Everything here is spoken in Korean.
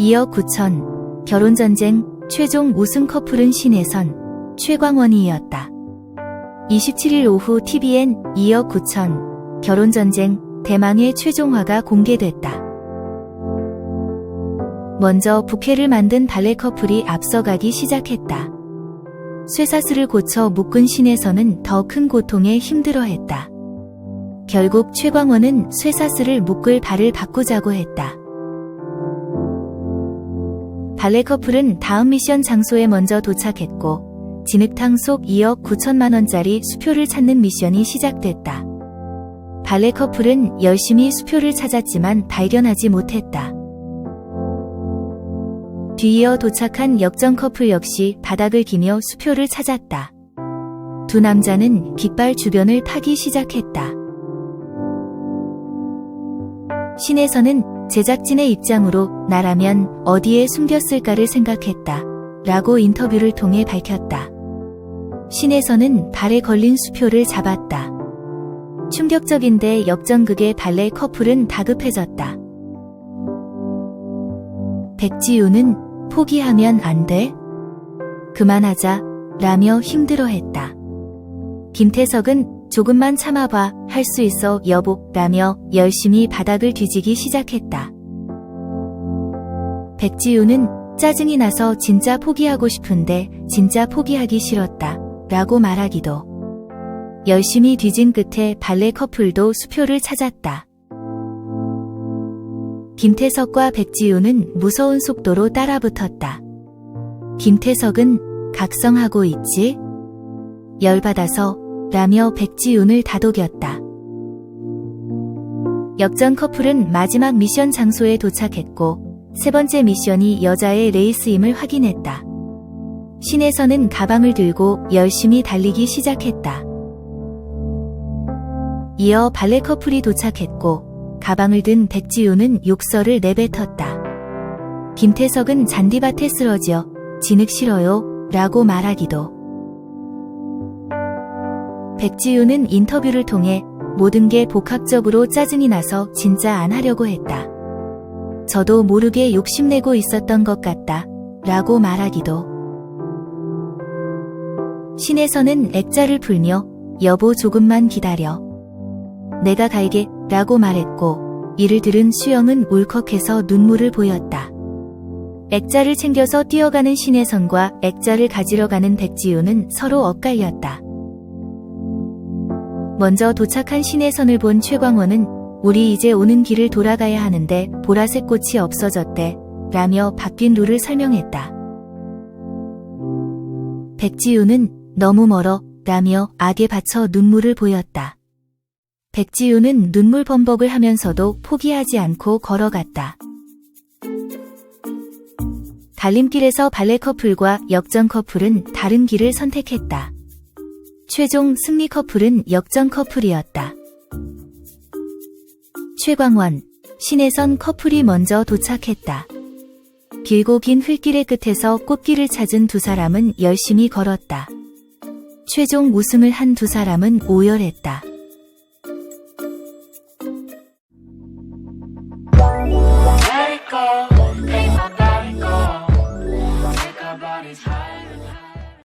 이어 9천 결혼전쟁 최종 우승 커플은 신혜선, 최광원이었다. 27일 오후 TVN 이어 9천 결혼전쟁 대망의 최종화가 공개됐다. 먼저 부캐를 만든 발레 커플이 앞서가기 시작했다. 쇠사슬을 고쳐 묶은 신혜선은 더 큰 고통에 힘들어했다. 결국 최광원은 쇠사슬을 묶을 발을 바꾸자고 했다. 발레 커플은 다음 미션 장소에 먼저 도착했고 진흙탕 속 2억 9천만 원짜리 수표를 찾는 미션이 시작됐다. 발레 커플은 열심히 수표를 찾았지만 발견하지 못했다. 뒤이어 도착한 역전 커플 역시 바닥을 기며 수표를 찾았다. 두 남자는 깃발 주변을 파기 시작했다. 신에서는 제작진의 입장으로 나라면 어디에 숨겼을까를 생각했다. 라고 인터뷰를 통해 밝혔다. 신에서는 발에 걸린 수표를 잡았다. 충격적인데 역전극의 발레 커플은 다급해졌다. 백지우는 포기하면 안 돼? 그만하자 라며 힘들어했다. 김태석은 조금만 참아봐 할 수 있어 여보 라며 열심히 바닥을 뒤지기 시작했다. 백지우는 짜증이 나서 진짜 포기하고 싶은데 진짜 포기하기 싫었다 라고 말하기도. 열심히 뒤진 끝에 발레 커플도 수표를 찾았다. 김태석과 백지우는 무서운 속도로 따라붙었다. 김태석은 각성하고 있지? 열받아서 라며 백지운을 다독였다. 역전 커플은 마지막 미션 장소에 도착했고 세 번째 미션이 여자의 레이스임을 확인했다. 신에서는 가방을 들고 열심히 달리기 시작했다. 이어 발레 커플이 도착했고 가방을 든 백지우는 욕설을 내뱉었다. 김태석은 잔디밭에 쓰러져 진흙 싫어요 라고 말하기도. 백지우는 인터뷰를 통해 모든 게 복합적으로 짜증이 나서 진짜 안 하려고 했다. 저도 모르게 욕심내고 있었던 것 같다. 라고 말하기도. 신에서는 액자를 풀며 여보 조금만 기다려. 내가 갈게 라고 말했고 이를 들은 수영은 울컥해서 눈물을 보였다. 액자를 챙겨서 뛰어가는 신혜선과 액자를 가지러 가는 백지우는 서로 엇갈렸다. 먼저 도착한 신혜선을 본 최광원은 우리 이제 오는 길을 돌아가야 하는데 보라색 꽃이 없어졌대 라며 바뀐 룰을 설명했다. 백지우는 너무 멀어 라며 악에 받쳐 눈물을 보였다. 백지우는 눈물 범벅을 하면서도 포기하지 않고 걸어갔다. 달림길에서 발레 커플과 역전 커플은 다른 길을 선택했다. 최종 승리 커플은 역전 커플이었다. 최광원, 신혜선 커플이 먼저 도착했다. 길고 긴 흙길의 끝에서 꽃길을 찾은 두 사람은 열심히 걸었다. 최종 우승을 한 두 사람은 오열했다.